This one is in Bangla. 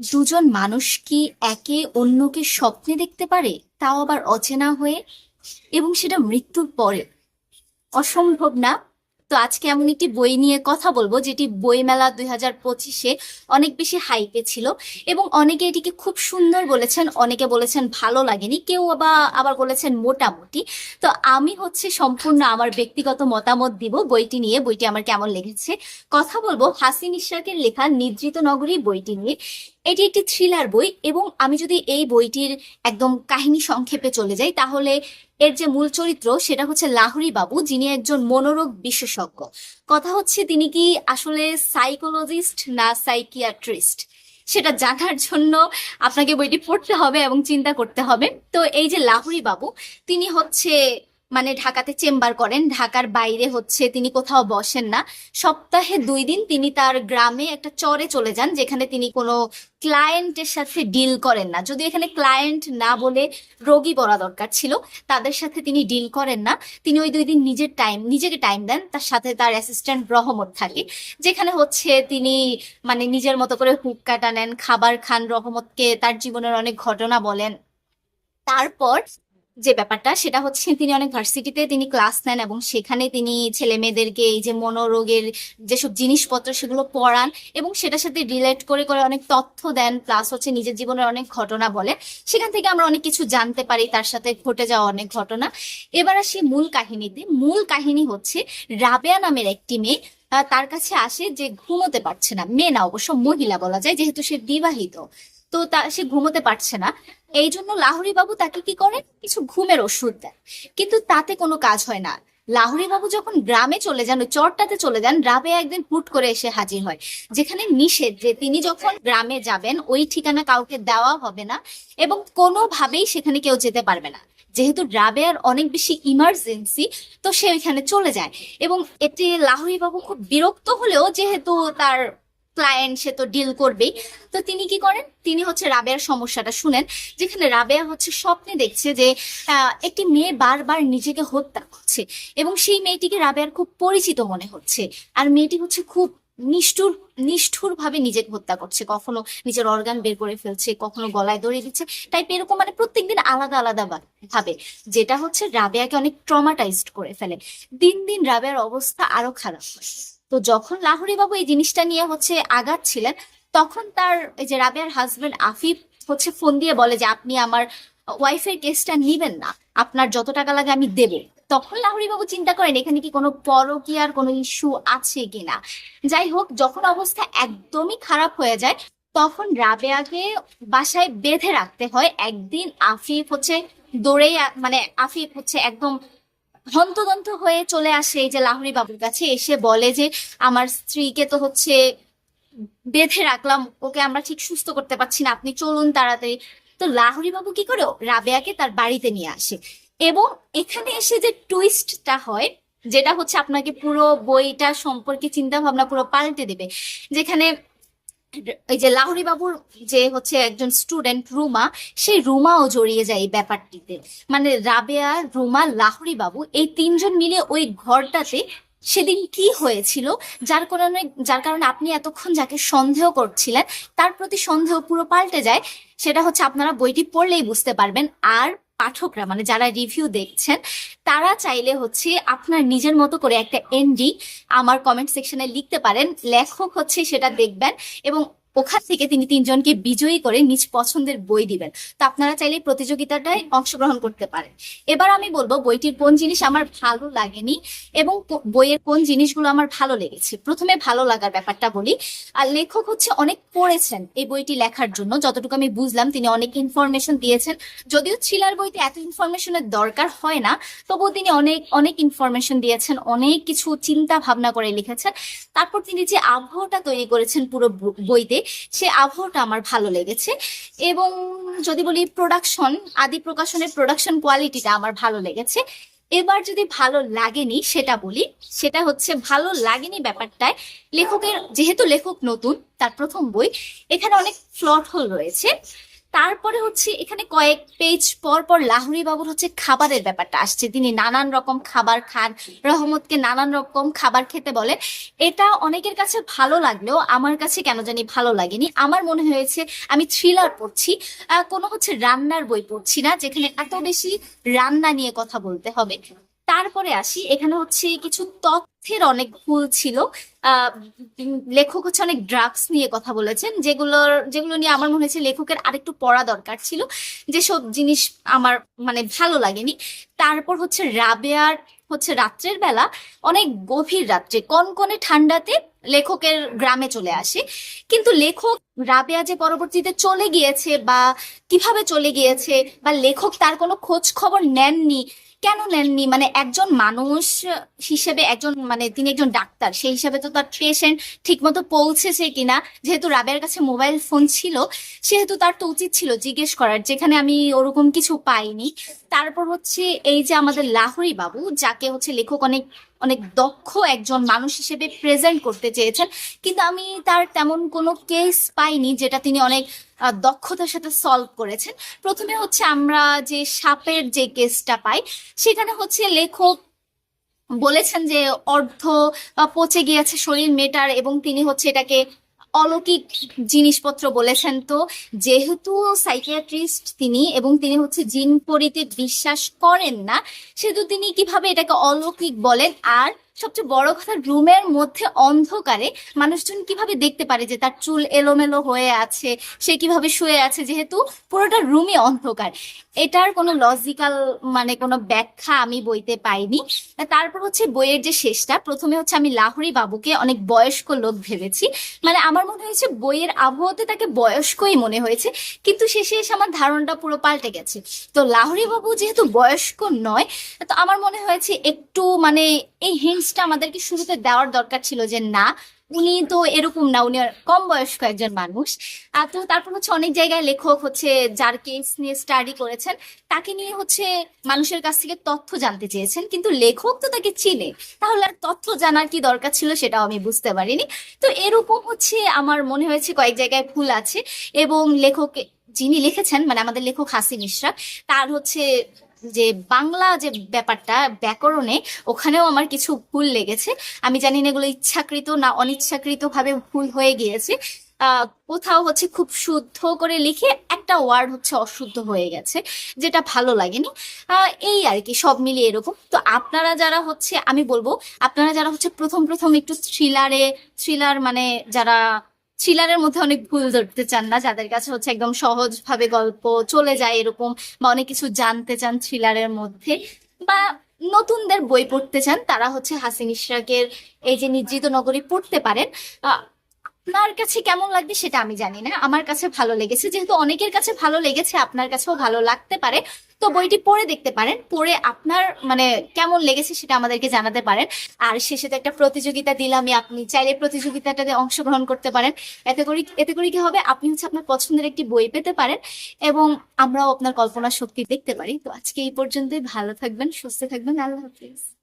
দুজন মানুষ কি একে অন্যকে স্বপ্নে দেখতে পারে? তাও আবার অচেনা হয়ে এবং সেটা মৃত্যুর পরে। অসম্ভব না? তো আজকে এমন একটি বই নিয়ে কথা বলব, যেটি বইমেলা দুই হাজার পঁচিশে অনেক বেশি হাইপে ছিল এবং অনেকে এটিকে খুব সুন্দর বলেছেন, অনেকে বলেছেন ভালো লাগেনি, কেউ আবার আবার বলেছেন মোটামুটি। তো আমি হচ্ছে সম্পূর্ণ আমার ব্যক্তিগত মতামত দিব বইটি নিয়ে, বইটি আমার কেমন লেগেছে। কথা বলব হাসিন ইশাকের লেখা নিদ্রিত নগরী বইটি নিয়ে। এটি একটি থ্রিলার বই এবং আমি যদি এই বইটির একদম কাহিনী সংক্ষেপে চলে যাই, তাহলে এর যে মূল চরিত্র সেটা হচ্ছে লাহরি বাবু, যিনি একজন মনোরোগ বিশেষজ্ঞ। কথা হচ্ছে তিনি কি আসলে সাইকোলজিস্ট না সাইকিয়াট্রিস্ট সেটা জানার জন্য আপনাকে বইটি পড়তে হবে এবং চিন্তা করতে হবে। তো এই যে লাহরি বাবু, তিনি হচ্ছে মানে ঢাকাতে চেম্বার করেন। ঢাকার বাইরে হচ্ছে তিনি কোথাও বসেন না। সপ্তাহে দুই দিন তিনি তার গ্রামে একটা চরে চলে যান, যেখানে তিনি কোনো ক্লায়েন্টের সাথে ডিল করেন না। যদি এখানে ক্লায়েন্ট না বলে রোগী বলা দরকার ছিল, তাদের সাথে তিনি ডিল করেন না। তিনি ওই দুই দিন নিজের টাইম নিজেকে টাইম দেন, তার সাথে তার অ্যাসিস্ট্যান্ট রহমত থাকে। যেখানে হচ্ছে তিনি মানে নিজের মতো করে হুক কাটা নেন, খাবার খান, রহমতকে তার জীবনের অনেক ঘটনা বলেন। তারপর যে ব্যাপারটা, সেটা হচ্ছে তিনি অনেক ভার্সিটিতে তিনি ক্লাস নেন এবং সেখানে তিনি ছেলে মেয়েদেরকে এই যে মনোরোগের যেসব জিনিসপত্র সেগুলো পড়ান এবং সেটার সাথে রিলেট করে করে অনেক তথ্য দেন প্লাস হচ্ছে নিজের জীবনের অনেক ঘটনা বলেন সেখান থেকে আমরা অনেক কিছু জানতে পারি, তার সাথে ঘটে যাওয়া অনেক ঘটনা। এবার আসি মূল কাহিনীতে। মূল কাহিনী হচ্ছে রাবেয়া নামের একটি মেয়ে তার কাছে আসে যে ঘুমোতে পারছে না। মেয়ে না, অবশ্য মহিলা বলা যায়, যেহেতু সে বিবাহিত। তো তা সে ঘুমোতে পারছে না। এই জন্য লাহরি বাবু তাকে কি করেন? কিছু ঘুমের ওষুধ দেন। কিন্তু তাতে কোনো কাজ হয় না। লাহরি বাবু যখন গ্রামে চলে যান চরটাতে চলে যান রাবেয়া একদিন হুট করে এসে হাজির হয়। যেখানে নিষেধ যে তিনি যখন গ্রামে যাবেন, ওই ঠিকানা কাউকে দেওয়া হবে না এবং কোনোভাবেই সেখানে কেউ যেতে পারবে না। যেহেতু রাবেয়ার অনেক বেশি ইমার্জেন্সি তো সে ওইখানে চলে যায়। এবং এতে লাহরি বাবু খুব বিরক্ত হলেও যেহেতু তার ক্লায়েন্ট সে তো ডিল করবেই। তো তিনি কি করেন? তিনি হচ্ছে রাবেয়ার সমস্যাটা শুনেন, যেখানে রাবেয়া হচ্ছে স্বপ্নে দেখছে যে একটি মেয়ে বারবার নিজেকে হত্যা করছে এবং সেই মেয়েটিকে রাবেয়ার খুব পরিচিত মনে হচ্ছে। আর মেয়েটি হচ্ছে খুব নিষ্ঠুর নিষ্ঠুর ভাবে নিজেকে হত্যা করছে। কখনো নিজের অর্গান বের করে ফেলছে, কখনো গলায় দড়ি দিচ্ছে টাইপ এরকম মানে প্রত্যেকদিন আলাদা আলাদা ভাবে, যেটা হচ্ছে রাবেয়াকে অনেক ট্রমাটাইজড করে ফেলে। দিন দিন রাবেয়ার অবস্থা আরও খারাপ হয়। তো যখন লাহরি বাবু এই জিনিসটা নিয়ে হচ্ছে আগাচ্ছিলেন তখন তার এই যে রাবেয়ার হাজবেন্ড আফিফ হচ্ছে ফোন দিয়ে বলে যে, আপনি আমার ওয়াইফের কেসটা নিবেন না। আপনার যত টাকা লাগে আমি দেবো। তখন লাহরি বাবু চিন্তা করেন, এখানে কি কোনো পরকীয়ার কোনো ইস্যু আছে কিনা? যাই হোক, যখন অবস্থা একদমই খারাপ হয়ে যায়, তখন রাবেয়াকে বাসায় বেঁধে রাখতে হয়। একদিন আফিফ হচ্ছে দৌড়েই মানে আফিফ হচ্ছে একদম হন্তদন্ত হয়ে চলে আসে এই যে লাহরি বাবুর কাছে, এসে বলে যে, আমার স্ত্রীকে তো হচ্ছে বেঁধে রাখলাম, ওকে আমরা ঠিক সুস্থ করতে পারছি না, আপনি চলুন তাড়াতাড়ি। তো লাহরি বাবু কি করে? রাবেয়াকে তার বাড়িতে নিয়ে আসে। এবং এখানে এসে যে টুইস্টটা হয়, যেটা হচ্ছে আপনাকে পুরো বইটা সম্পর্কে চিন্তা ভাবনা পুরো পাল্টে দেবে। যেখানে এই যে লাহরি বাবুর যে হচ্ছে একজন স্টুডেন্ট রুমা, সেই রুমাও জড়িয়ে যায় এই ব্যাপারটিতে। মানে রাবেয়া, রুমা, লাহরি বাবু এই তিনজন মিলে ওই ঘরটাতে সেদিন কি হয়েছিল, যার কারণে যার কারণে আপনি এতক্ষণ যাকে সন্দেহ করছিলেন, তার প্রতি সন্দেহ পুরো পাল্টে যায়। সেটা হচ্ছে আপনারা বইটি পড়লেই বুঝতে পারবেন। আর পাঠকরা মানে যারা রিভিউ দেখছেন, তারা চাইলে হচ্ছে আপনার নিজের মতো করে একটা এনডি আমার কমেন্ট সেকশনে লিখতে পারেন। লেখক হচ্ছে সেটা দেখবেন এবং ওখান থেকে তিনি তিনজনকে বিজয়ী করে নিজ পছন্দের বই দিবেন। তো আপনারা চাইলে প্রতিযোগিতাটায় অংশগ্রহণ করতে পারেন। এবার আমি বলব বইটির কোন জিনিস আমার ভালো লাগেনি এবং বইয়ের কোন জিনিসগুলো আমার ভালো লেগেছে। প্রথমে ভালো লাগার ব্যাপারটা বলি। আর লেখক হচ্ছে অনেক পড়েছেন এই বইটি লেখার জন্য। যতটুকু আমি বুঝলাম তিনি অনেক ইনফরমেশন দিয়েছেন। যদিও থ্রিলার বইতে এত ইনফরমেশনের দরকার হয় না, তবুও তিনি অনেক অনেক ইনফরমেশন দিয়েছেন, অনেক কিছু চিন্তা ভাবনা করে লিখেছেন। তারপর তিনি যে আবহাওয়াটা তৈরি করেছেন পুরো বইতে সে আবহাওয়াটা আমার ভালো লেগেছে। এবং যদি বলি প্রোডাকশন আদি প্রকাশনের প্রোডাকশন কোয়ালিটিটা আমার ভালো লেগেছে। এবার যদি ভালো লাগেনি সেটা বলি, সেটা হচ্ছে ভালো লাগেনি ব্যাপারটায় লেখকের, যেহেতু লেখক নতুন, তার প্রথম বই, এখানে অনেক ফ্লট হোল রয়েছে। তারপরে হচ্ছে এখানে কয়েক পেজ পর পর লাহরি বাবুর হচ্ছে খাবারের ব্যাপারটা আসছে। তিনি নানান রকম খাবার খান, রহমতকে নানান রকম খাবার খেতে বলে এটা অনেকের কাছে ভালো লাগলেও আমার কাছে কেন জানি ভালো লাগেনি। আমার মনে হয়েছে আমি থ্রিলার পড়ছি কোনো হচ্ছে রান্নার বই পড়ছি না, যেখানে এত বেশি রান্না নিয়ে কথা বলতে হবে। তারপরে আসি। এখানে হচ্ছে কিছু তথ্যের অনেক ভুল ছিল। লেখক হচ্ছে অনেক ড্রাগস নিয়ে কথা বলেছেন, যেগুলোর, যেগুলো নিয়ে আমার মনে হয়েছে লেখকের আরেকটু পড়া দরকার ছিল। যেসব জিনিস আমার মানে ভালো লাগেনি। তারপর হচ্ছে রাবেয়ার হচ্ছে রাত্রের বেলা অনেক গভীর রাত্রে কনকনে ঠান্ডাতে লেখকের গ্রামে চলে আসে। কিন্তু লেখক রাবেয়া যে পরবর্তীতে চলে গিয়েছে বা কীভাবে চলে গিয়েছে বা লেখক তার কোনো খোঁজ খবর নেননি কেন নেননি? মানে একজন মানুষ হিসেবে একজন মানে তিনি একজন ডাক্তার, সেই হিসেবে তো তার পেশেন্ট ঠিকমতো পৌঁছেছে কিনা? যেহেতু রাবের কাছে মোবাইল ফোন ছিল, সেহেতু তার তো উচিত ছিল জিজ্ঞেস করার, যেখানে আমি ওরকম কিছু পাইনি। তারপর হচ্ছে এই যে আমাদের লাহরি বাবু যাকে হচ্ছে লেখক অনেক অনেক দক্ষ একজন মানুষ হিসেবে প্রেজেন্ট করতে চেয়েছেন। কিন্তু আমি তার তেমন কোনো কেস পাইনি যেটা তিনি অনেক দক্ষতার সাথে সলভ করেছেন। প্রথমে হচ্ছে আমরা যে সাপের যে কেসটা পাই, সেখানে হচ্ছে লেখক বলেছেন যে অর্ধ পচে গিয়েছে শরীর মেটার এবং তিনি হচ্ছে এটাকে অলৌকিক জিনিসপত্র বলেছেন তো, যেহেতু সাইকিয়াট্রিস্ট তিনি এবং তিনি হচ্ছে জিন পরিতে বিশ্বাস করেন না, সেহেতু তিনি কীভাবে এটাকে অলৌকিক বলেন? আর সবচেয়ে বড় কথা, রুমের মধ্যে অন্ধকারে মানুষজন কীভাবে দেখতে পারে যে তার চুল এলোমেলো হয়ে আছে, সে কীভাবে শুয়ে আছে? যেহেতু পুরোটা রুমই অন্ধকার। এটার কোনো লজিক্যাল মানে কোনো ব্যাখ্যা আমি বইতে পাইনি। তারপর হচ্ছে বইয়ের যে শেষটা, প্রথমে হচ্ছে আমি লাহরি বাবুকে অনেক বয়স্ক লোক ভেবেছি। মানে আমার মনে হয়েছে বইয়ের আবহাওয়াতে তাকে বয়স্কই মনে হয়েছে, কিন্তু শেষে এসে আমার ধারণাটা পুরো পাল্টে গেছে। তো লাহরি বাবু যেহেতু বয়স্ক নয়, তো আমার মনে হয়েছে একটু মানে এই হিন্টসটা আমাদেরকে শুরুতে দেওয়ার দরকার ছিল যে, না, উনি তো এরকম না, উনি কম বয়স্ক একজন মানুষ। আর তো তারপর হচ্ছে অনেক জায়গায় লেখক হচ্ছে যার কেস নিয়ে স্টাডি করেছেন, তাকে নিয়ে হচ্ছে মানুষের কাছ থেকে তথ্য জানতে চেয়েছেন, কিন্তু লেখক তো তাকে চিনে। তাহলে আর তথ্য জানার কি দরকার ছিল সেটাও আমি বুঝতে পারিনি। তো এরকম হচ্ছে আমার মনে হয়েছে কয়েক জায়গায় ভুল আছে এবং লেখক যিনি লিখেছেন মানে আমাদের লেখক হাসি ইশরাক তার হচ্ছে যে বাংলা যে ব্যাপারটা, ব্যাকরণে ওখানেও আমার কিছু ভুল লেগেছে। আমি জানি না এগুলো ইচ্ছাকৃত না অনিচ্ছাকৃত ভাবে ভুল হয়ে গিয়েছে। কোথাও হচ্ছে খুব শুদ্ধ করে লিখে একটা ওয়ার্ড হচ্ছে অশুদ্ধ হয়ে গেছে, যেটা ভালো লাগেনি। এই আর কি, সব মিলিয়ে এরকম। তো আপনারা যারা হচ্ছে, আমি বলব, আপনারা যারা হচ্ছে প্রথম প্রথম একটু থ্রিলারে থ্রিলার মানে যারা থ্রিলারের মধ্যে অনেক ভুল ধরতে চান না, যাদের কাছে হচ্ছে একদম সহজ ভাবে গল্প চলে যায় এরকম বা অনেক কিছু জানতে চান থ্রিলারের মধ্যে বা নতুনদের বই পড়তে চান, তারা হচ্ছে হাসিন ইশরাকের এই যে নির্জিত নগরী পড়তে পারেন। আপনার কাছে কেমন লাগবে সেটা আমি জানি না। আমার কাছে ভালো লেগেছে। যেহেতু অনেকের কাছে ভালো লেগেছে, আপনার কাছেও ভালো লাগতে পারে। তো বইটি পড়ে দেখতে পারেন। পড়ে আপনার মানে কেমন লেগেছে সেটা আমাদেরকে জানাতে পারেন। আর শেষে তো একটা প্রতিযোগিতা দিলামই আপনি। চাইলে প্রতিযোগিতাটাতে অংশগ্রহণ করতে পারেন। এতে করে এতে করে কি হবে? আপনি হচ্ছে আপনার পছন্দের একটি বই পেতে পারেন এবং আমরাও আপনার কল্পনা শক্তি দেখতে পারি। তো আজকে এই পর্যন্তই। ভালো থাকবেন, সুস্থ থাকবেন। আল্লাহ হাফিজ।